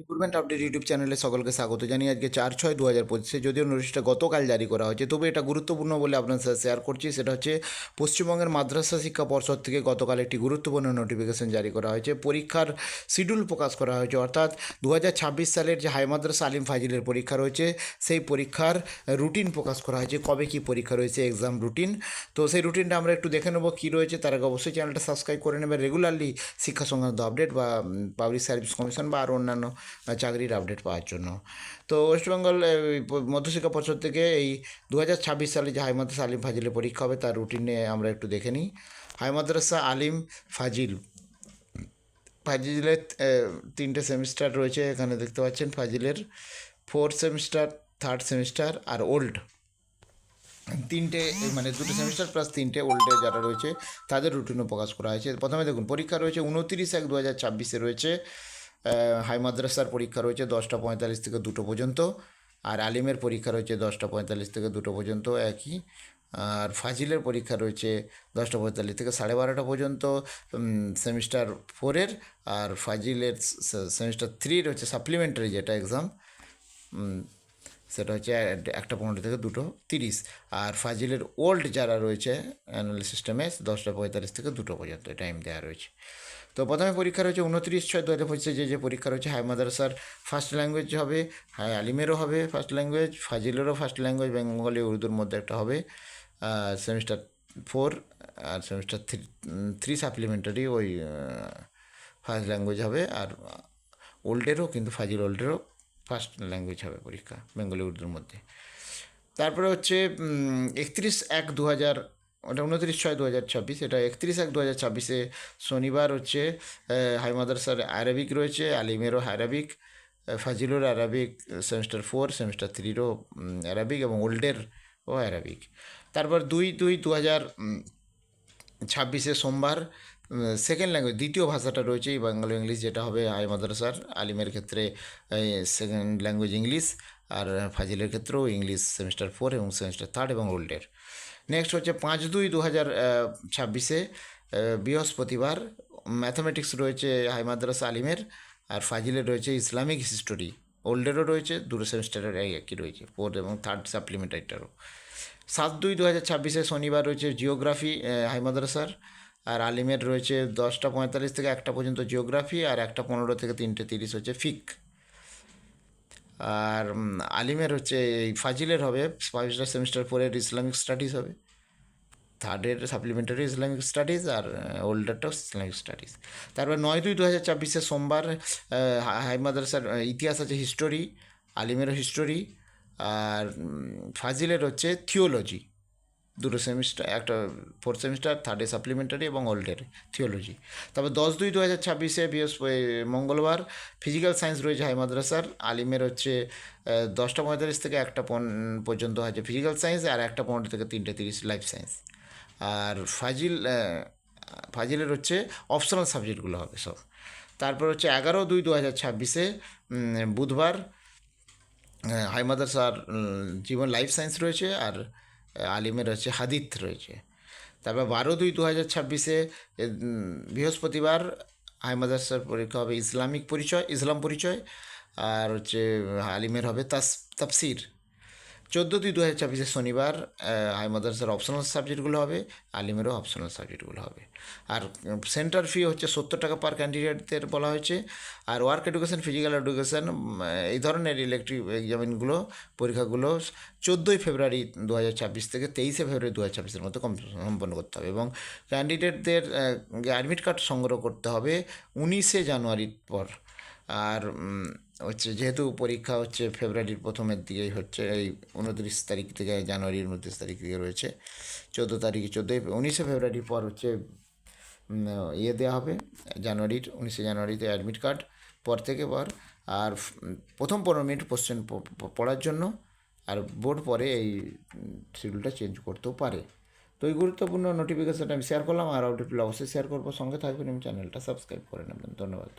Recruitment update YouTube চ্যানেলে সকলকে স্বাগত জানিয়ে আজকে চার ছয় দু হাজার পঁচিশে যদিও নোটিশটা গতকাল জারি করা হয়েছে, তবে এটা গুরুত্বপূর্ণ বলে আপনার সাথে শেয়ার করছি। সেটা হচ্ছে পশ্চিমবঙ্গের মাদ্রাসা শিক্ষা পর্ষদ থেকে গতকাল একটি গুরুত্বপূর্ণ নোটিফিকেশন জারি করা হয়েছে। পরীক্ষার শিডিউল প্রকাশ করা হয়েছে, অর্থাৎ দু হাজার ছাব্বিশ সালের যে হাই মাদ্রাসা আলিম ফাজিলের পরীক্ষা রয়েছে, সেই পরীক্ষার রুটিন প্রকাশ করা হয়েছে, কবে কী পরীক্ষা রয়েছে এক্সাম রুটিন তো সেই রুটিনটা আমরা একটু দেখে নেব কী রয়েছে, তার আগে অবশ্যই চ্যানেলটা সাবস্ক্রাইব করে নেবে রেগুলারলি শিক্ষা সংক্রান্ত আপডেট বা পাবলিক সার্ভিস কমিশন বা আরও অন্যান্য চাকরির আপডেট পাওয়ার জন্য। তো ওয়েস্টবেঙ্গল মধ্যশিক্ষা পর্ষদ থেকে এই দু হাজার ছাব্বিশ সালে যে হাই মাদ্রাসা আলিম ফাজিলের পরীক্ষা হবে, তার রুটিনে আমরা একটু দেখে নিই। হাই মাদ্রাসা আলিম ফাজিল, ফাজিলের তিনটে সেমিস্টার রয়েছে, এখানে দেখতে পাচ্ছেন ফাজিলের ফোর্থ সেমিস্টার থার্ড সেমিস্টার আর ওল্ড তিনটে মানে দুটো সেমিস্টার প্লাস তিনটে ওল্ডে যারা রয়েছে, তাদের রুটিনও প্রকাশ করা হয়েছে। প্রথমে দেখুন, পরীক্ষা রয়েছে উনতিরিশ এক দু হাজার ছাব্বিশে রয়েছে। হাই মাদ্রাসার পরীক্ষা রয়েছে দশটা পঁয়তাল্লিশ থেকে দুটো পর্যন্ত, আর আলিমের পরীক্ষা রয়েছে দশটা পঁয়তাল্লিশ থেকে দুটো পর্যন্ত একই, আর ফাজিলের পরীক্ষা রয়েছে দশটা পঁয়তাল্লিশ থেকে সাড়ে বারোটা পর্যন্ত সেমিস্টার ফোরের আর ফাজিলের সেমিস্টার থ্রির হচ্ছে সাপ্লিমেন্টারি যেটা এক্সাম সেটা হচ্ছে একটা পনেরো থেকে দুটো তিরিশ, আর ফাজিলের ওল্ড যারা রয়েছে অ্যানুয়াল সিস্টেমে দশটা পঁয়তাল্লিশ থেকে দুটো পর্যন্ত টাইম দেওয়া রয়েছে। তো প্রথমে পরীক্ষা রয়েছে উনত্রিশ ছয় দু হাজার পঁচিশে যে যে পরীক্ষা রয়েছে, হাই মাদ্রাসার ফার্স্ট ল্যাঙ্গুয়েজ হবে, হাই আলিমেরও হবে ফার্স্ট ল্যাঙ্গুয়েজ ফাজিলেরও ফার্স্ট ল্যাঙ্গুয়েজ বেঙ্গলি, উর্দুর মধ্যে একটা হবে সেমিস্টার ফোর আর সেমিস্টার থ্রি থ্রি সাপ্লিমেন্টারি ওই ফার্স্ট ল্যাঙ্গুয়েজ হবে আর ওল্ডেরও কিন্তু ফাজিল ওল্ডেরও ফার্স্ট ল্যাঙ্গুয়েজ হবে পরীক্ষা, বেঙ্গলি, উর্দুর মধ্যে। তারপরে হচ্ছে একত্রিশ এক দু হাজার ওটা উনত্রিশ ছয় দু হাজার ছাব্বিশ, এটা একত্রিশ এক দু হাজার ছাব্বিশে শনিবার হচ্ছে হাই মাদ্রাসার আরবিক রয়েছে, আলিমেরও আরবিক ফাজিলুর আরবিক, সেমিস্টার ফোর, সেমিস্টার থ্রিরও আরবিক এবং ওল্ডের ও আরবিক। তারপর দুই দুই দু হাজার ছাব্বিশে সোমবার সেকেন্ড ল্যাঙ্গুয়েজ দ্বিতীয় ভাষাটা রয়েছে, এই বাংলা ইংলিশ যেটা হবে হাই মাদ্রাসার, আলিমের ক্ষেত্রে সেকেন্ড ল্যাঙ্গুয়েজ ইংলিশ আর ফাজিলের ক্ষেত্রেও ইংলিশ সেমিস্টার ফোর এবং সেমিস্টার থার্ড এবং ওল্ডের। নেক্সট হচ্ছে পাঁচ দুই দু হাজার ছাব্বিশে বৃহস্পতিবার ম্যাথামেটিক্স রয়েছে হাই মাদ্রাসা আলিমের আর ফাজিলের রয়েছে ইসলামিক হিস্টোরি ওল্ডেরও রয়েছে, দুটো সেমিস্টারের একই রয়েছে ফোর এবং থার্ড সাপ্লিমেন্টারিটারও সাত দুই দু হাজার ছাব্বিশে শনিবার রয়েছে জিওগ্রাফি হাই মাদ্রাসার আর আলিমের রয়েছে দশটা পঁয়তাল্লিশ থেকে একটা পর্যন্ত জিওগ্রাফি আর একটা পনেরো থেকে তিনটে তিরিশ হচ্ছে ফিক আর আলিমের হচ্ছে এই ফাজিলের হবে ফাইভটা সেমিস্টার পরের ইসলামিক স্টাডিজ হবে। থার্ডের সাপ্লিমেন্টারি ইসলামিক স্টাডিজ আর ওল্ডারটাও ইসলামিক স্টাডিজ তারপর নয় দুই দু হাজার চব্বিশে সোমবার হাই মাদ্রাসার ইতিহাস আছে হিস্টোরি আলিমেরও হিস্টোরি আর ফাজিলের হচ্ছে থিওলজি দুটো সেমিস্টার একটা ফোর্থ সেমিস্টার থার্ডে সাপ্লিমেন্টারি এবং ওল্ডের থিওলজি তারপর দশ দুই দু হাজার ছাব্বিশে বৃহস্পতি মঙ্গলবার ফিজিক্যাল সায়েন্স রয়েছে হাই মাদ্রাসার। আলিমের হচ্ছে দশটা পঁয়তাল্লিশ থেকে একটা পর্যন্ত আছে ফিজিক্যাল সায়েন্স আর একটা পনেরো থেকে তিনটে তিরিশ লাইফ সায়েন্স আর ফাজিল ফাজিলের হচ্ছে অপশনাল সাবজেক্টগুলো হবে সব। তারপর হচ্ছে এগারো দুই দু হাজার ছাব্বিশে বুধবার হাই মাদ্রাসার জীবন লাইফ সায়েন্স রয়েছে আর আলিমের হচ্ছে হাদিত রয়েছে। তারপর বারো দুই দু হাজার ছাব্বিশে বৃহস্পতিবার হাই মাদ্রাসার পরীক্ষা হবে ইসলামিক পরিচয়, ইসলাম পরিচয়, আর হচ্ছে আলিমের হবে তাস, তাফসির। চোদ্দ দুই দু হাজার ছাব্বিশে শনিবার হাই মাদ্রাসার অপশনাল সাবজেক্টগুলো হবে, আলিমেরও অপশনাল সাবজেক্টগুলো হবে। আর সেন্টার ফি হচ্ছে সত্তর টাকা পার ক্যান্ডিডেটদের বলা হয়েছে। আর ওয়ার্ক এডুকেশন ফিজিক্যাল এডুকেশন এই ধরনের ইলেকট্রিক এক্সামিনগুলো পরীক্ষাগুলো চোদ্দোই ফেব্রুয়ারি দু হাজার ছাব্বিশ থেকে তেইশে ফেব্রুয়ারি দু হাজার ছাব্বিশের মধ্যে সম্পন্ন করতে হবে এবং ক্যান্ডিডেটদের অ্যাডমিট কার্ড সংগ্রহ করতে হবে উনিশে জানুয়ারির পর। আর হচ্ছে যেহেতু পরীক্ষা হচ্ছে ফেব্রুয়ারির প্রথমের দিকেই হচ্ছে, এই উনত্রিশ তারিখ থেকে জানুয়ারির উনত্রিশ তারিখ থেকে রয়েছে, চোদ্দ তারিখে চোদ্দোই উনিশে ফেব্রুয়ারির পর হচ্ছে ইয়ে দেওয়া হবে, জানুয়ারির, উনিশে জানুয়ারিতে অ্যাডমিট কার্ড, পর থেকে পর, আর প্রথম পনেরো মিনিট কোশ্চেন পড়ার জন্য, আর বোর্ড পরে এই শিডিউলটা চেঞ্জ করতেও পারে। তো এই গুরুত্বপূর্ণ নোটিফিকেশানটা আমি শেয়ার করলাম, আর আপডেটগুলো অবশ্যই শেয়ার করব, সঙ্গে থাকবেন এবং চ্যানেলটা সাবস্ক্রাইব করে নেবেন। ধন্যবাদ।